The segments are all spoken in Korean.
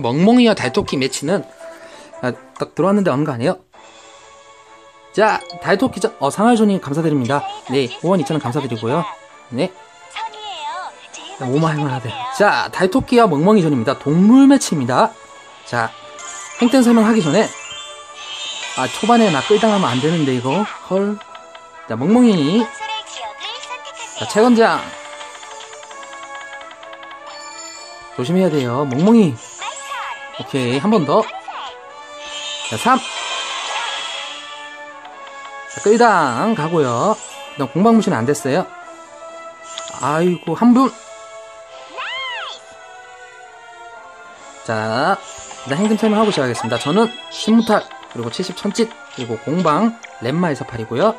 멍멍이와 달토끼 매치는 아, 딱 들어왔는데 어느 거 아니에요? 자, 달토끼 전, 어, 상할존이 감사드립니다. 네, 5원 2천원 감사드리고요. 네, 5만 할만하대. 자, 달토끼와 멍멍이 전입니다. 동물 매치입니다. 자, 행템 설명하기 전에, 아, 초반에 나 끌당하면 안 되는데, 이거. 헐. 자, 멍멍이. 자, 채건장. 조심해야 돼요. 멍멍이. 오케이, 한 번 더. 자, 3. 자, 끌당 가고요. 일단 공방 무시는 안 됐어요. 아이고, 한 분. 자, 일단 행금 설명하고 시작하겠습니다. 저는 신무탈, 그리고 70 천짓, 그리고 공방, 렘마에서 팔이고요.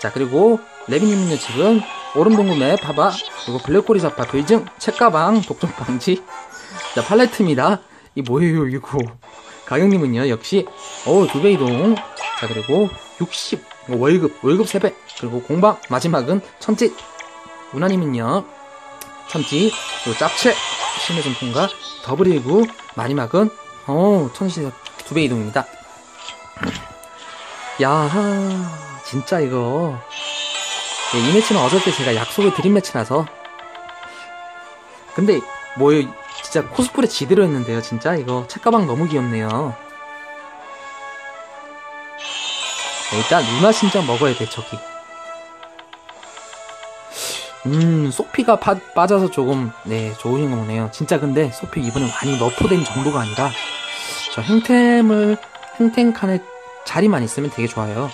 자, 그리고 레비님은요, 지금 오른동구매 파바, 그리고 블랙꼬리 사파, 돌증, 책가방, 독점 방지, 자, 팔레트입니다. 이 뭐예요, 이거. 가격님은요, 역시, 어우, 두배 이동. 자, 그리고 60, 월급, 월급 3배. 그리고 공방, 마지막은 천짓. 우나님은요, 천짓, 그리고 짭채, 신의 전통과 더블1구 마지막은, 어 천시 두배 이동입니다. 야 진짜 이거. 네, 이 매치는 어저께 제가 약속을 드린 매치라서. 근데, 뭐, 진짜 코스프레 지대로 했는데요, 진짜. 이거 책가방 너무 귀엽네요. 네, 일단 루나 신장 먹어야 돼, 저기. 음, 소피가 파, 빠져서 조금, 네, 좋으신 거 보네요. 진짜 근데, 소피 이번에 많이 너프된 정도가 아니라, 저 행템을, 행템 칸에 자리만 있으면 되게 좋아요.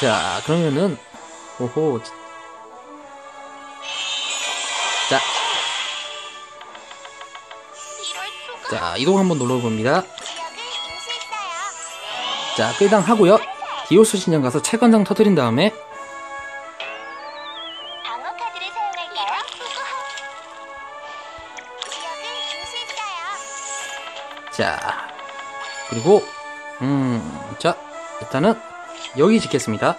자, 그러면은, 오호. 자. 자, 이동 한번 눌러봅니다. 자, 끌당 하고요. 디오스 신장 가서 채권장 터뜨린 다음에, 자, 그리고, 음, 자, 일단은, 여기 짓겠습니다.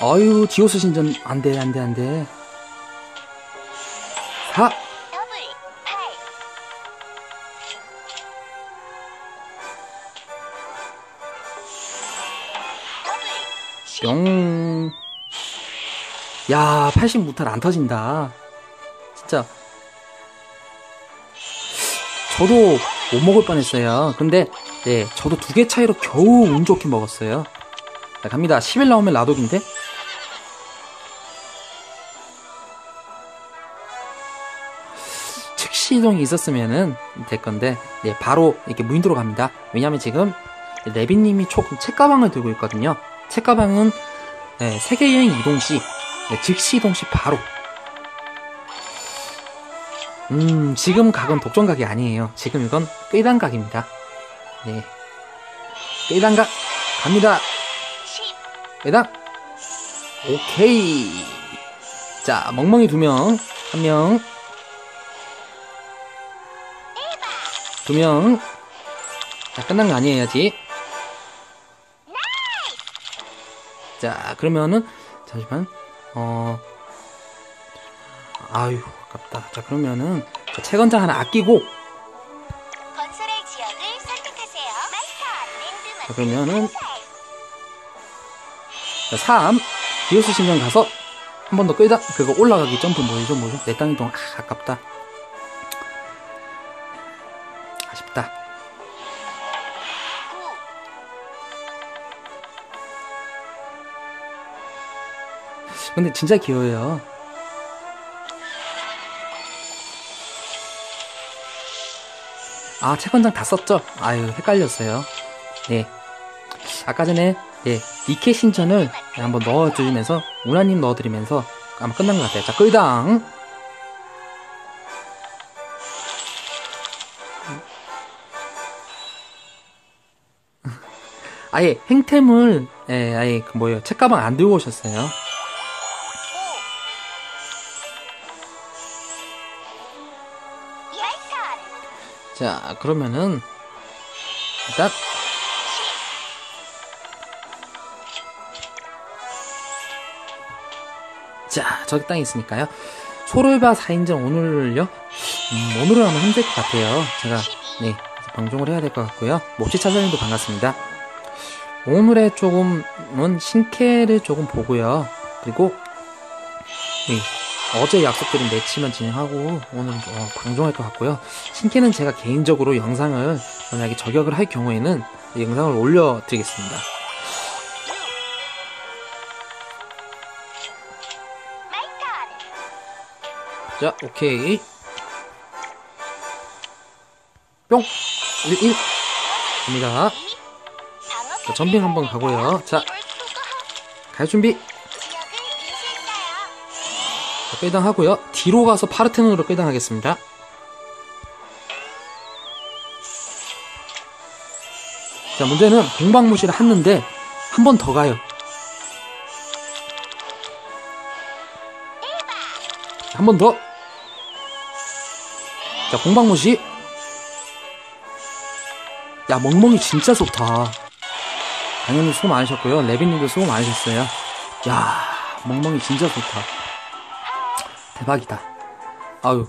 아유, 디오스 신전 안 돼, 안 돼, 안 돼. 4. 뿅. 야, 80 무탈 안 터진다. 진짜. 저도 못 먹을 뻔했어요. 근데, 네, 저도 두 개 차이로 겨우 운 좋게 먹었어요. 자, 갑니다. 10일 나오면 라독인데? 즉시 이동이 있었으면은 될 건데, 네, 바로 이렇게 무인도로 갑니다. 왜냐면 지금, 레빈님이 조금 책가방을 들고 있거든요. 책가방은, 네, 세계 여행 이동 시, 네, 즉시 이동 시 바로. 음, 지금 각은 독점 각이 아니에요. 지금 이건 끌단각입니다. 네. 끌단각, 갑니다. 매당 오케이 자 멍멍이 두 명 한 명 두 명 자 끝난 거 아니에요 아직 자 그러면은 잠시만 어 아유 아깝다. 자 그러면은 자, 채건장 하나 아끼고. 자 그러면은 자, 3. 디오스 신경 가서 한 번 더 끌다. 그거 올라가기 점프 뭐죠 뭐죠? 내 땅 이동 아 아깝다 근데 진짜 귀여워요 아 채권장 다 썼죠 아유 헷갈렸어요 네 아까 전에 예, 니케 신전을 한번 넣어드리면서 우나님 넣어드리면서 아마 끝난 것 같아요. 자, 끌당 아예 행템을, 예, 아예 그 뭐예요. 책가방 안 들고 오셨어요. 자, 그러면은, 일단, 자, 저기 땅이 있으니까요. 소르바 4인전 오늘요? 음, 오늘은 하면 힘들 것 같아요. 제가, 네, 방송을 해야 될 것 같고요. 몹시 차사님도 반갑습니다. 오늘의 조금은 신캐를 조금 보고요. 그리고, 네, 어제 약속드린 매치만 진행하고 오늘 어, 방송할 것 같고요. 신캐는 제가 개인적으로 영상을 만약에 저격을 할 경우에는 이 영상을 올려드리겠습니다. 자, 오케이. 뿅! 1, 1. 갑니다. 자, 점핑 한번 가고요. 자, 갈 준비. 자, 끌당 하고요. 뒤로 가서 파르테논으로 끌당 하겠습니다. 자, 문제는 공방무시를 했는데 한 번 더 가요. 한 번 더. 자, 공방무시. 야, 멍멍이 진짜 좋다. 당연히 수고 많으셨고요. 레빈님도 수고 많으셨어요. 야, 멍멍이 진짜 좋다. 대박이다. 아유,